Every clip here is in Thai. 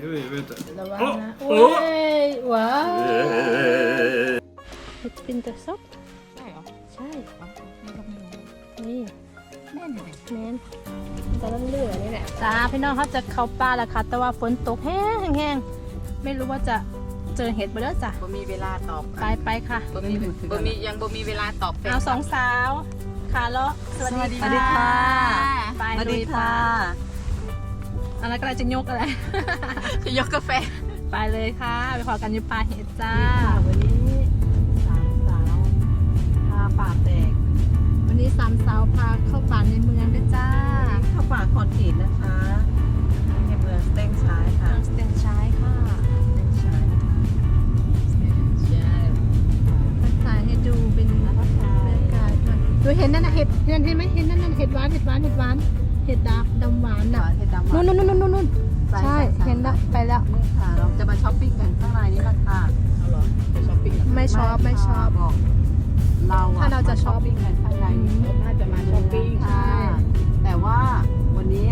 Jo, jag vet det. ระวังนะโอ้โอ้โอ้ยว้าว Eh. เห็ดปินแต่ซบใช่เหรอใช่อ๋อไม่ต้องไม่รู้นี่แม่นเลยแมนจะเลื่อนๆนี่แหละจ้าพี่น้องเขาจะเข้าป่าแล้วค่ะ แต่ว่าฝนตกแห้งแห้งๆไม่รู้ว่าจะเจอเห็ดบ่แล้วจ้ะบ่มีเวลาตอบไปไปค่ะ บ่มีบ่มียังบ่มีเวลาตอบแฟนเอาสองสาวขาเลาะสวัสดีสวัสดีค่ะ ไปสวัสลุดียค่ะ อะไรก็อะไรจะยกอะไร จะยกกาแฟ ไปเลยค่ะ ไปขอกันอยูปลาเห็ดจ้า วันนี้สามสาวพาป่าแตก วันนี้สามสาวพาเข้าป่าในเมืองด้วยจ้า เข้าป่าคอนกรีตนะคะในเมืองสเต็งชายค่ะทางสเตนชายค่ะสเต็งชายนะคะสเต็งชายทักทายให้ดูเป็นบรรยากาศมันดูเห็นนั่นนะเห็ดเห็นเห็นไหมเห็นนั่นน่ะเห็ดหวานเห็ดหวานเห็ดหวาน เห็ดดำดำหวานหน่ะวานเห็ดดำหวานู่นนู่นนู่นนู่นนู่นใช่เห็นแล้วไปแล้ว นี่ค่ะ เราจะมาช้อปปิ้งกันข้างในนี้ละค่ะเอาเหรอจะช้อปปิ้งไม่ชอบไม่ชอบ บอกเราอะถ้าเราจะช้อปปิ้งกันข้างในนี้น่าจะมาช้อปปิ้ง ใช่ แต่ว่าวันนี้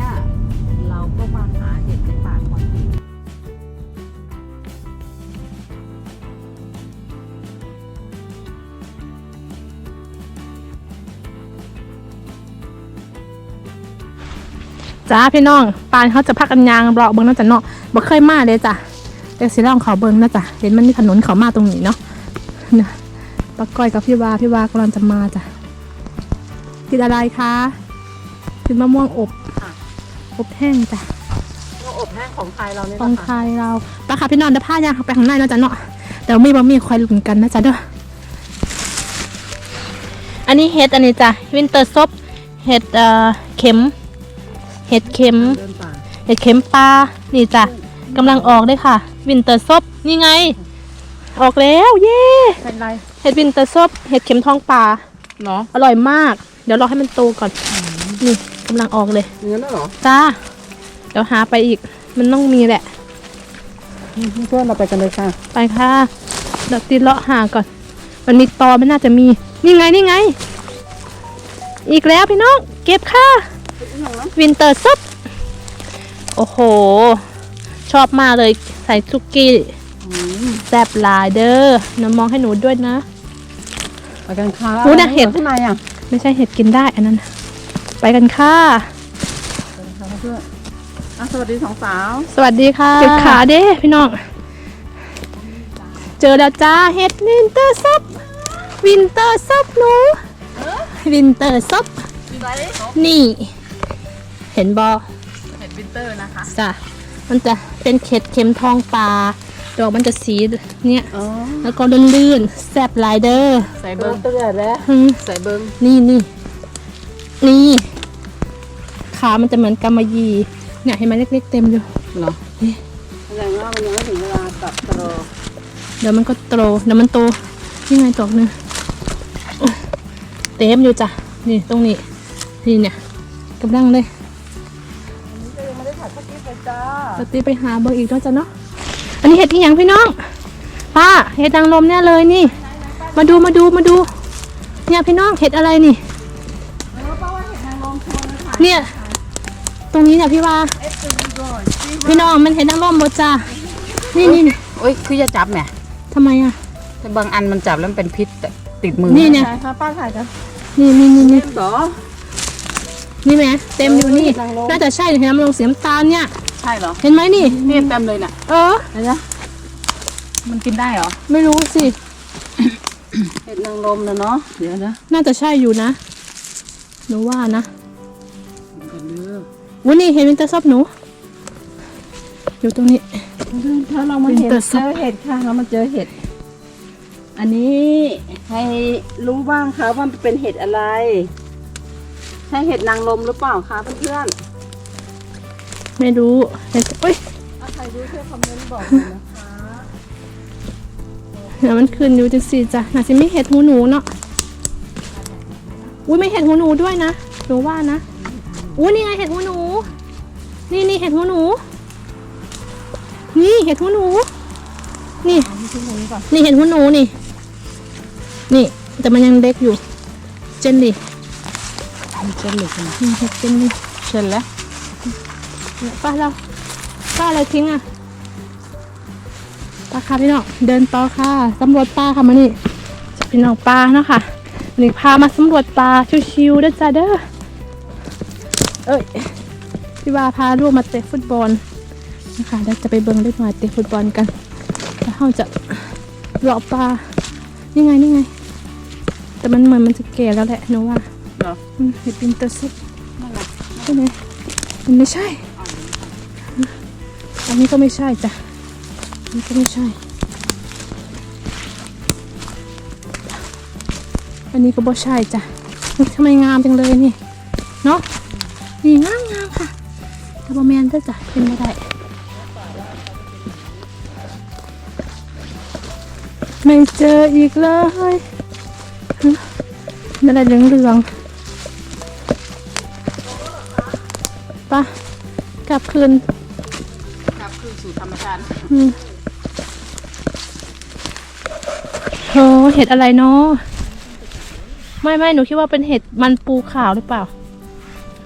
จ้าพี่น้องปานเขาจะพักกันยางรอเบิ้งเนาะจ้ะเนาะบ่เคยมาเลยจ้ะแต่สิลองเขาเบิ้งนะจ้ะเห็นมันมีถนนเขามาตรงนี้เนาะนะปาก้อยกับพี่วาพี่วากำลังจะมาจ้ะกินอะไรคะกินมะม่วงอบอบแห้งจ้ะก็อบแห้งของไทยเราเนี่ยของนะไทคะยเราปะค่ะพี่น้องเดี๋ยวพายางเข้าไปข้างในเนาะจ้ะเนาะเดี๋ยวมีบะหมี่คอยลุ้นกันนะจ๊ะเด้ออันนี้เห็ดอันนี้จ้ะวินเตอร์ซบเห็ดเอ่อเข็ม เห็ดเข็มเดินป่าเห็ดเข็มปลา นี่จ้ะกำลังออกเลยค่ะ วินเตอร์ซบนี่ไง ออกแล้ว เย้เป็นไร เห็ดวินเตอร์ซบเห็ดเข็มทองปลาเนาะอร่อยมาก เดี๋ยวรอให้มันโตก่อน นี่กำลังออกเลยเนื้อแล้วเหรอ จ้า เดี๋ยวหาไปอีก มันต้องมีแหละ เพื่อนเราไปกันเลยค่ะ ไปค่ะ เดี๋ยวตีเลาะหาก่อน มันมีตอมันน่าจะมี นี่ไง นี่ไง อีกแล้วพี่น้อง เก็บค่ะ วินเตอร์ซุปโอ้โห ชอบมากเลยใส่ซุกี้แซ่บหลายเด้อน้ำมองให้หนูด้วยนะไปกันค่ะอู้น่ะเห็ดข้างในอะ ไม่ใช่เห็ดกินได้อันนั้น ไปกันค่ะไปกันค่ะเพื่อนอะสวัสดีสองสาว สวัสดีค่ะเก็บขาเด้พี่น้อง เจอแล้วจ้าเห็ดวินเตอร์ซับวินเตอร์ซับหนูวินเตอร์ซับนี่ เห็นบอเห็ดวินเตอร์นะคะจ้ะมันจะเป็นเข็ดเข็มทองปลาดอกมันจะสีเนี่ยอ๋อแล้วก็ลื่นๆแซ่บหลายเดอร์ใส่เบิ้งเตือแล้วใส่เบิ้งนี่นี่นี่ขามันจะเหมือนกำมะหยี่เนี่ยเห็นไหมเล็กๆเต็มอยู่เหรอแสดงว่ามันยังไม่ถึงเวลาตัดตรอเดี๋ยวมันก็โตเดี๋ยวมันโตนี่ไงดอกหนึงเต็มอยู่จ้ะนี่ตรงนี้นี่เนี่ยกำลังเลย จ้าปฏิไปหาเบอร์อีกแล้วจ้ะเนาะ อันนี้เห็ดที่ยังพี่น้อง ป้า เห็ดนางรมเนี่ยเลยนี่ มาดูมาดูมาดู เนี่ยพี่น้องเห็ดอะไรนี่ เนี่ย ตรงนี้เนี่ยพี่ว่า พี่น้องมันเห็ดนางรมบดจ้านี่นี่นี่โอ้ยคือจะจับแหมทำไมอะ แต่บางอันมันจับแล้วมันเป็นพิษแต่ติดมือนี่เนี่ยใช่ค่ะป้าถ่ายกันนี่นี่นี่นี่เหรอ นี่ไหมเต็มอยู่นี่เออนางรมน่าจะใช่เห็นน้ำลงสีน้ำตาลเนี่ยใช่เหรอเห็นไหมนี่นี่เต็มเลยน่ะเออ เห็นไหมมันกินได้เหรอไม่รู้สิ เห็ดนางรมนะเนาะเดี๋ยวนะน่าจะใช่อยู่นะหนูว่านะกันเด้อวันนี้เห็นวินเตอร์ซอบหนู อยู่ตรงนี้ ถ้าเรามาเห็นเป็นตัวเจอเห็ดค่ะเรามาเจอเห็ด อันนี้ให้รู้บ้างคะว่ามันเป็นเห็ดอะไร ใช่เห็ดนางรมหรือเปล่าคะเพื่อน ไม่รู้เห็นเอ้ยๆถ้าใครรู้ช่วยคอมเมนต์บอกหน่อยนะคะเดี๋ยวมันขึ้นอยู่จังสี่จ้ะน่าจะไม่เห็ดหูหนูเนาะอุ้ยไม่เห็ดหูหนูด้วยนะหนูว่านะอุ้ยนี่ไงเห็ดหูหนู นี่นี่เห็ดหูหนู นี่เห็ดหูหนู นี่นี่เห็ดหูหนูนี่ นี่ แต่มันยังเล็กอยู่ เจนดิมีเช่นหรือเปล่านี่เห็ดเจนดิเช่นแล้ว เนี่ยป้าเราป้าอะไรทิ้งอะาค่ะพี่น้องเดินต่อค่ะสำรวจป่าค่ะมานี่จะพี่น้องป่าเนาะค่ะหนึ่งพามาสำรวจป่าชิวๆเด้อจ้าเด้อเอ้ยพี่ว่าพาลูกมาเตะฟุตบอลนะคะเดี๋ยวจะไปเบิ่งเล็กหน่อยเตะฟุตบอลกันแล้วเราจะเลาะป่านี่ไงนี่ไง แต่มันเหมือนมันจะแก่แล้วแหละหนูว่าเหรออืมเห็ดเป็นตัวซุปนั่นแหละใช่ไหมมันไม่ใช่ อันนี้ก็ไม่ใช่จ้ะอันนี้ก็ไม่ใช่ อันนี้ก็บ่ใช่จ้ะทำไมงามจังเลยนี่ เนาะนี่งามงามค่ะแต่บ่แมนเด้อจ้ะเป็นไม่ได้ไม่เจออีกเลยนั่นอะไรเหลืองๆไปะกลับคืน สู่ธรรมชาติอืมโหเห็ดอะไรเนาะไม่ไม่หนูคิดว่าเป็นเห็ดมันปูขาวหรือเปล่า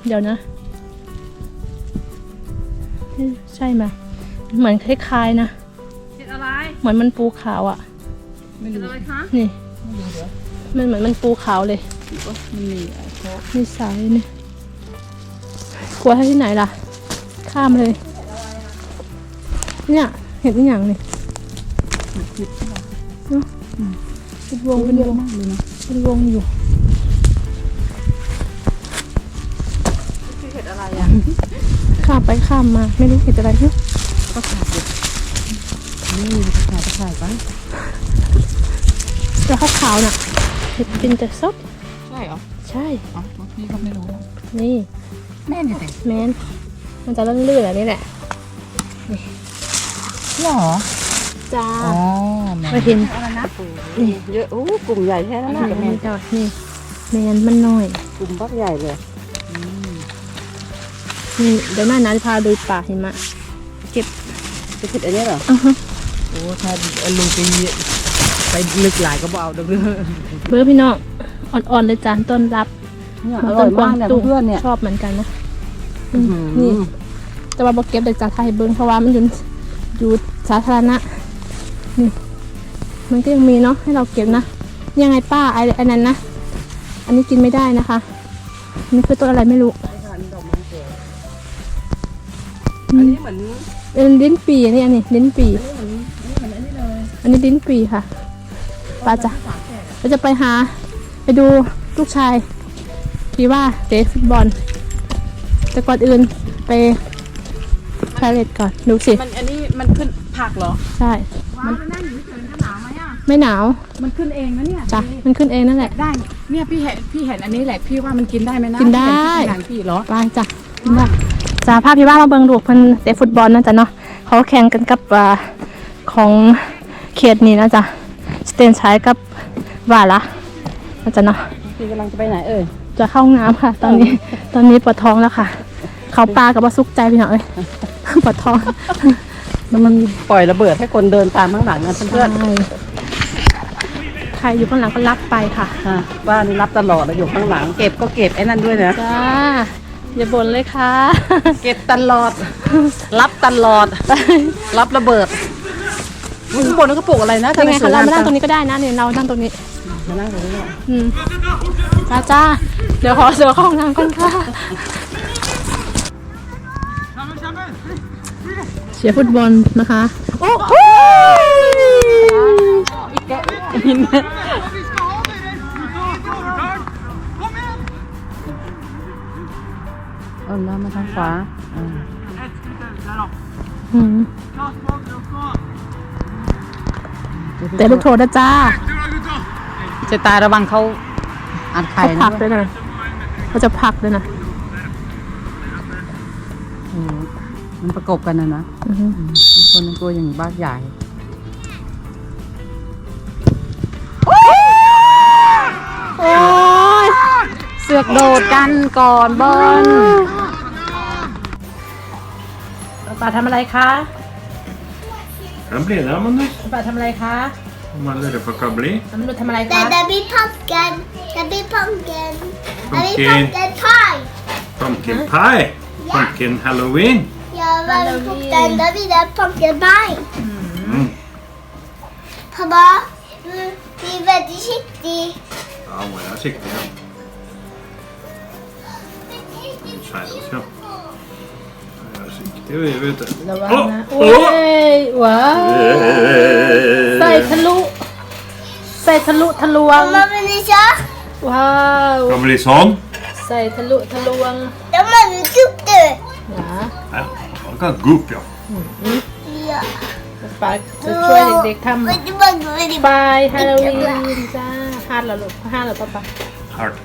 เดี๋ยวนะเอ๊ะใช่ไหมเหมือนคล้ายๆนะ เห็ดอะไรเหมือนมันปูขาวอะ่ะ ไม่รู้อะไรคะนี่มันเหมือนมันปูขาวเลยมันมีไอ้โคนี่สายนี่กลัวที่ไหนล่ะ ข้ามเลย เนี่ยเห็นอหย่างนี่คิดเป็นวงเป็นวงมากเลยนะเป็นวงอยู่คือเห็ดอะไรอะข้ามไปข้ามมาไม่รู้เห็นอะไรเนี่ยก็ขาดอยู่นี่ขาดตะข่ายปะแล้วขาวๆน่ะเห็ดเป็นแต่ซบใช่เหรอใช่อ๋อพี่ก็ไม่รู้นี่แม่เนี่ยแต่แมนมันจะลื่นๆแบบนี้แหละ หรอจ้าอ๋อแม่ไปเห็นอะไรนะนี่เยอะโอ้กลุ่มใหญ่แค่นั้นนี่นะนี่ดอกนี่แมนมันน้อยกลุ่มบักใหญ่เลยนี่เดี๋ยวหน้านาจะพาดูป่าหิมะจะคิดอันนี้เหรออือฮึโอ้ถ้าลุงไปไปลึกหลายก็บอกเด้อเบอร์พี่น้องอ่อนๆเลยจ้าต้นรับเนี่ยอร่อยมากเนี่ยเพื่อนเนี่ยชอบเหมือนกันนะอืมอืมนี่ แต่ว่าบอกเก็บเลยจ้าไทยเบิ้งเพราะว่ามันอยู่ อยู่สาธารณะนี่มันก็ยังมีเนาะให้เราเก็บนะ ยังไงป้าไอ้ไอ้นั้นนะ อันนี้กินไม่ได้นะคะนี่คือต้นอะไรไม่รู้อันนี้เหมือนเป็นลิ้นปีอันนี้อันนี้ลิ้นปีอันนี้ลิ้นปีค่ะป้าจ้ะเราจะไปหาไปดูลูกชายพี่ว่าเตะฟุตบอลแต่ก่อนอื่นไปพาเลตก่อนดูสิมันอัน มันขึ้นผักเหรอ ใช่มันนั่งอยู่เฉยๆจะหนาวไหมอะ ไม่หนาวมันขึ้นเองนะเนี่ยจ้ะมันขึ้นเองนั่นแหละ ได้ เนี่ยพี่เห็นพี่เห็นอันนี้แหละพี่ว่ามันกินได้ไหมนะกินได้ พี่เห็นที่หนังพี่เหรอ ไปจ้ะกินได้จ้าภาพพี่ว่ามาเบิ่งดูกเพิ่นเตะฟุตบอลนะจ๊ะเนาะเขาแข่งกันกับอ่าของเขตนี้นะจ๊ะสเตนชัยกับวาละนะจ๊ะเนาะพี่กำลังจะไปไหนเอ่ยจะเข้าห้องน้ำค่ะ ตอนนี้ตอนนี้ปวดท้องแล้วค่ะ เขาปลากับว่าสุกใจพี่หน่อยปวดท้อง มันมันปล่อยระเบิดให้คนเดินตามข้างหลังนะเพื่อนใช่ใครอยู่ข้างหลังก็รับไปค่ะๆค่ะบ้านรับตลอดเลยอยู่ข้างหลัง เก็บก็เก็บไอ้นั่นด้วยนะ จ้าอย่าบ่นเลยค่ะ เก็บตลอด รับตลอด รับระเบิดอุ๊ยข้างบนนั้นก็ปลูกอะไรนะยังไงทำคะสเราวยมานั่งจัตรงนี้ก็ได้นะเนี่ยเรานั่งตรงนี้ มานั่งตรงนี้เนี่ยอืมจ้าจ้าเดี๋ยวขอเสือเข้าห้องน้ำก่อนค่ะ เชียร์ฟุตบอลนะคะ โอ้โหเออแล้วมาทางขวาอ่าอืมแต่ลูกโทษนะจ้าเจตายระวังเขาอัดไข่เขานะผลักด้วยนะเขาจะผลักด้วยนะ โอ้โห มันประกบกันนะนะอือฮึอืมมีคนหนึ่งตัวอย่างบ้ากใหญ่โอ้ยเสือกโดดกันก่อนบอลป่าทำอะไรคะ Han blir det, Amanda. ป่าทำอะไรคะ Man lurer på hva det blir. น้ำนุชทำอะไรคะ Det, det blir pumpkin. Det blir pumpkin. Det blir Pumpkin. pumpkin pie. Pumpkin pie. Pumpkin halloween. Ja, men pumpkin, det blir det pumpkin pie. Mm. Pappa, du blir väldigt försiktig. Ja, må jeg er skikkelig, ja. Skjære oss, ja. Jeg er skikkelig, vi vet det. ระวัง Å, นะ å! โอ้ยว้าวใส่ทะลุใส่ทะลุทะลวง Mamma, vill ni köra? ว้าว Kan bli sånn. ใส่ทะลุทะลวง Ja, men du tog det. นะ Ja, man kan gå opp, ja. Ja. ปาจะช่วยเด็กๆท Och det var gulligt. ำบายฮาโลวีนจ้าฮาร์ดเหรอลูกฮาร์ดเหรอป๊าป๊า Hardt.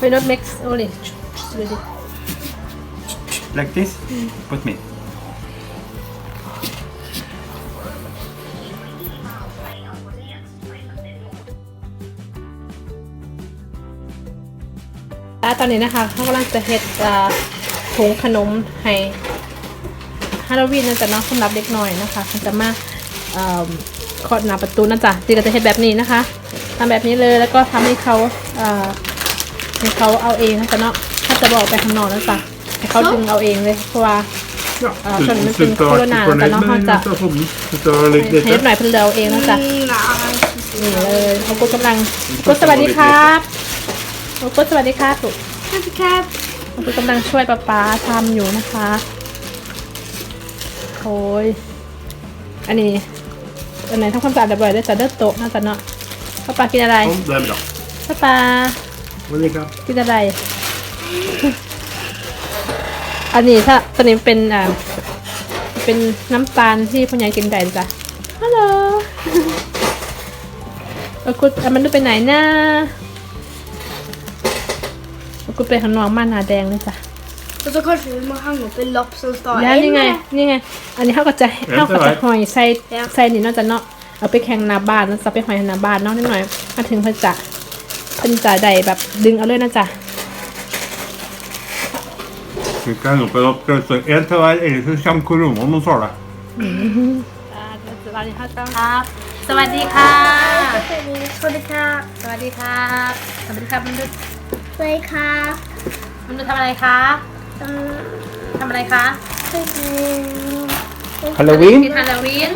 We not mix only ready Like this. Put me. แล้วตอนนี้นะคะเขากำลังจะเฮ็ดอ่าถุงขนมให้ฮาโลวีนนะจ๊ะเนาะสำหรับเด็กน้อยนะคะมันจะมาเอ่อเคาะหน้าประตูนะจ๊ะจีก็จะเฮ็ดแบบนี้นะคะทำแบบนี้เลยแล้วก็ทำให้เขาเอ่อให้เขาเอาเองนะจ๊ะเนาะถ้าจะบอกไปข้างนอกนะจ๊ะให้เขาดึงเอาเองเลยเพราะว่า Ja. Ja, skjønner, men Slutt kun å være korona, fornøyd den har med hatt det. invitasjonen. Slutt å legge ให้เด็ก dette. หน่อยเพิ่นเดาเองนะจ๊ะนี่เลยโอกุสกำลังโอกุสสวัสดีครับ โอกุสสวัสดีครับลูกสวัสดีครับโอกุสกำลังช่วยป๊าป๊าทำอยู่นะคะโอ้ยอันนี้อันไหนทำความสะอาดบ่อยๆได้จะเลือกโต๊ะน่าจะเนาะป๊าป๊ากินอะไร Sånn, det er bra. ป๊าป๊า Monica. กินอะไร อันนี้ถ้าตัวนี้เป็นอ่าเป็นน้ำตาลที่พ่อใหญ่กินได้จ้ะฮัลโหล เออกูอะมันดูไปไหนนะเออ กูไปข้างนอกมาหนาแดงเลยจ้ะ Och så kanske vi må hänga upp en lapp som står แล้วนี่ไงนี่ไง อันนี้เขาก็จะเขาก็จะหอยใส่ใส่นี่เนอกจากเนาะเอาไปแข่งหนาบ้านแล้วจะไปหอยหนาบ้านเนาะนิดหน่อยมาถึงเพิ่นจะเพิ่นจะได้แบบดึงเอาเลยนะจ๊ะ Vi kan henge opp en oppgave. En til hver, ellers så kommer koronaen og tar deg. สวัสดีครับ สวัสดีค่ะ สวัสดีครับสวัสดีครับ สวัสดีครับ มันดูสวัสดีครับมันดูทำอะไรคะอืมทำอะไรคะคือ Halloween? กินฮาโลวีน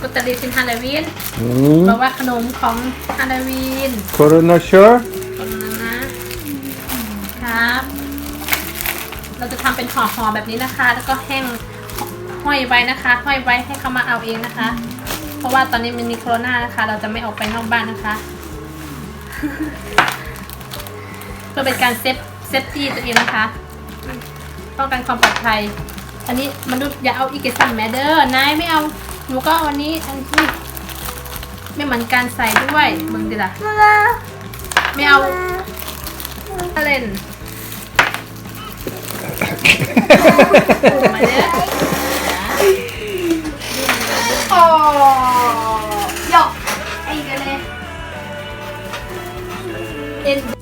กุตลีกินฮาโลวีน Mm. บอกว่าขนมของฮาโลวีน Corona sure? ตรงนั้นนะครับ เราจะทำเป็นห่อๆแบบนี้นะคะ แล้วก็แห้งห้อยไว้นะคะห้อยไว้ให้เขามาเอาเองนะคะ เพราะว่าตอนนี้มันมีโควิดนะคะ เราจะไม่ออกไปนอกบ้านนะคะ เพื่อเป็นการเซฟเซฟตี้ตัวเองนะคะป้องกันความปลอดภัย อันนี้มนุษย์อย่าเอาอีกสันแมเดอร์นายไม่เอาหนูก็วันนี้อันนี้ไม่เหมือนการใส่ด้วยมึงดิล่ะไม่เอาเล่นเลเอ็น